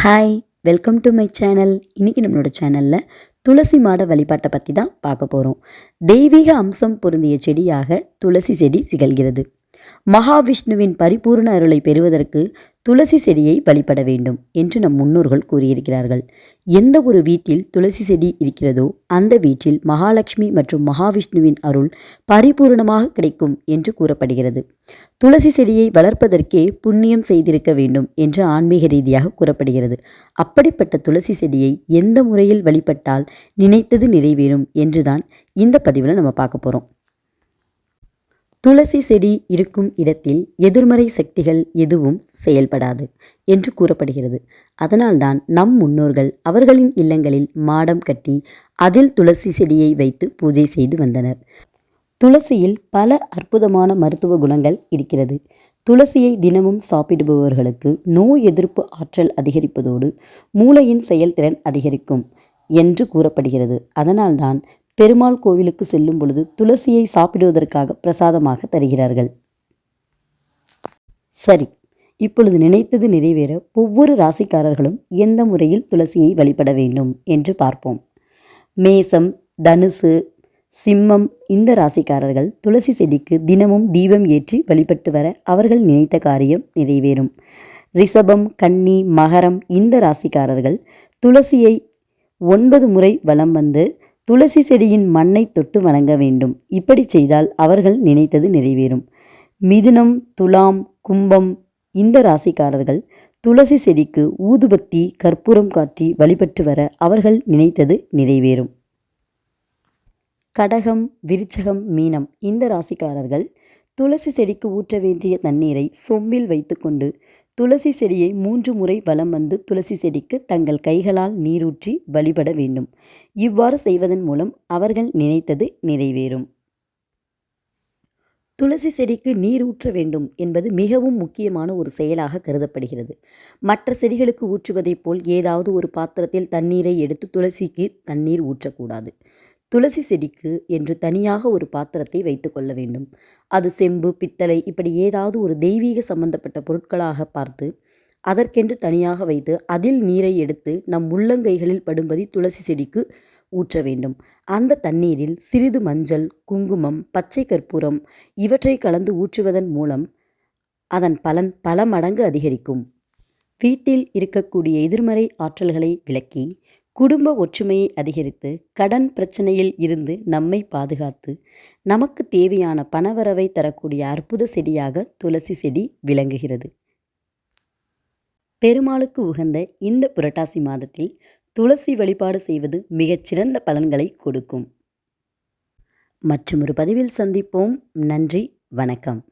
Hi welcome to my channel இன்றைக்கி நம்மளோட சேனலில் துளசி மாட வழிபாட்டை பற்றி தான் பார்க்க போகிறோம் தெய்வீக அம்சம் பொருந்திய செடியாக துளசி செடி திகழ்கிறது மகாவிஷ்ணுவின் பரிபூர்ண அருளை பெறுவதற்கு துளசி செடியை வழிபட வேண்டும் என்று நம் முன்னோர்கள் கூறியிருக்கிறார்கள். எந்த ஒரு வீட்டில் துளசி செடி இருக்கிறதோ அந்த வீட்டில் மகாலட்சுமி மற்றும் மகாவிஷ்ணுவின் அருள் பரிபூர்ணமாக கிடைக்கும் என்று கூறப்படுகிறது. துளசி செடியை வளர்ப்பதற்கே புண்ணியம் செய்திருக்க வேண்டும் என்று ஆன்மீக ரீதியாக கூறப்படுகிறது. அப்படிப்பட்ட துளசி செடியை எந்த முறையில் வழிபட்டால் நினைத்தது நிறைவேறும் என்றுதான் இந்த பதிவில் நம்ம பார்க்க போகிறோம் துளசி செடி இருக்கும் இடத்தில் எதிர்மறை சக்திகள் எதுவும் செயல்படாது என்று கூறப்படுகிறது. அதனால்தான் நம் முன்னோர்கள் அவர்களின் இல்லங்களில் மாடம் கட்டி அதில் துளசி செடியை வைத்து பூஜை செய்து வந்தனர். துளசியில் பல அற்புதமான மருத்துவ குணங்கள் இருக்கிறது. துளசியை தினமும் சாப்பிடுபவர்களுக்கு நோய் எதிர்ப்பு ஆற்றல் அதிகரிப்பதோடு மூளையின் செயல்திறன் அதிகரிக்கும் என்று கூறப்படுகிறது. அதனால்தான் பெருமாள் கோவிலுக்கு செல்லும் பொழுது துளசியை சாப்பிடுவதற்காக பிரசாதமாக தருகிறார்கள். சரி இப்பொழுது நினைத்தது நிறைவேற ஒவ்வொரு ராசிக்காரர்களும் எந்த முறையில் துளசியை வழிபட வேண்டும் என்று பார்ப்போம். மேசம் தனுசு சிம்மம் இந்த ராசிக்காரர்கள் துளசி செடிக்கு தினமும் தீபம் ஏற்றி வழிபட்டு வர அவர்கள் நினைத்த காரியம் நிறைவேறும். ரிஷபம் கன்னி மகரம் இந்த ராசிக்காரர்கள் துளசியை ஒன்பது முறை வலம் வந்து துளசி செடியின் மண்ணை தொட்டு வணங்க வேண்டும். இப்படி செய்தால் அவர்கள் நினைத்தது நிறைவேறும். மிதுனம் துலாம் கும்பம் இந்த ராசிக்காரர்கள் துளசி செடிக்கு ஊதுபத்தி கற்பூரம் காட்டி வழிபட்டு வர அவர்கள் நினைத்தது நிறைவேறும். கடகம் விருச்சகம் மீனம் இந்த ராசிக்காரர்கள் துளசி செடிக்கு ஊற்ற வேண்டிய தண்ணீரை சொம்பில் வைத்துக்கொண்டு துளசி செடியை மூன்று முறை வலம் வந்து துளசி செடிக்கு தங்கள் கைகளால் நீரூற்றி வழிபட வேண்டும். இவ்வாறு செய்வதன் மூலம் அவர்கள் நினைத்தது நிறைவேறும். துளசி செடிக்கு நீர் ஊற்ற வேண்டும் என்பது மிகவும் முக்கியமான ஒரு செயலாக கருதப்படுகிறது. மற்ற செடிகளுக்கு ஊற்றுவதைப் போல் ஏதாவது ஒரு பாத்திரத்தில் தண்ணீரை எடுத்து துளசிக்கு தண்ணீர் ஊற்றக்கூடாது. துளசி செடிக்கு என்று தனியாக ஒரு பாத்திரத்தை வைத்துக்கொள்ள வேண்டும். அது செம்பு பித்தளை இப்படி ஏதாவது ஒரு தெய்வீக சம்பந்தப்பட்ட பொருட்களாக பார்த்து அதற்கென்று தனியாக வைத்து அதில் நீரை எடுத்து நம் உள்ளங்கைகளில் படும்படி துளசி செடிக்கு ஊற்ற வேண்டும். அந்த தண்ணீரில் சிறிது மஞ்சள் குங்குமம் பச்சை கற்பூரம் இவற்றை கலந்து ஊற்றுவதன் மூலம் அதன் பலன் பல மடங்கு அதிகரிக்கும். வீட்டில் இருக்கக்கூடிய எதிர்மறை ஆற்றல்களை விளக்கி குடும்ப ஒற்றுமையை அதிகரித்து கடன் பிரச்சனையில் இருந்து நம்மை பாதுகாத்து நமக்கு தேவையான பணவரவை தரக்கூடிய அற்புத செடியாக துளசி செடி விளங்குகிறது. பெருமாளுக்கு உகந்த இந்த புரட்டாசி மாதத்தில் துளசி வழிபாடு செய்வது மிகச்சிறந்த பலன்களை கொடுக்கும். மற்றும் ஒரு பதிவில் சந்திப்போம். நன்றி. வணக்கம்.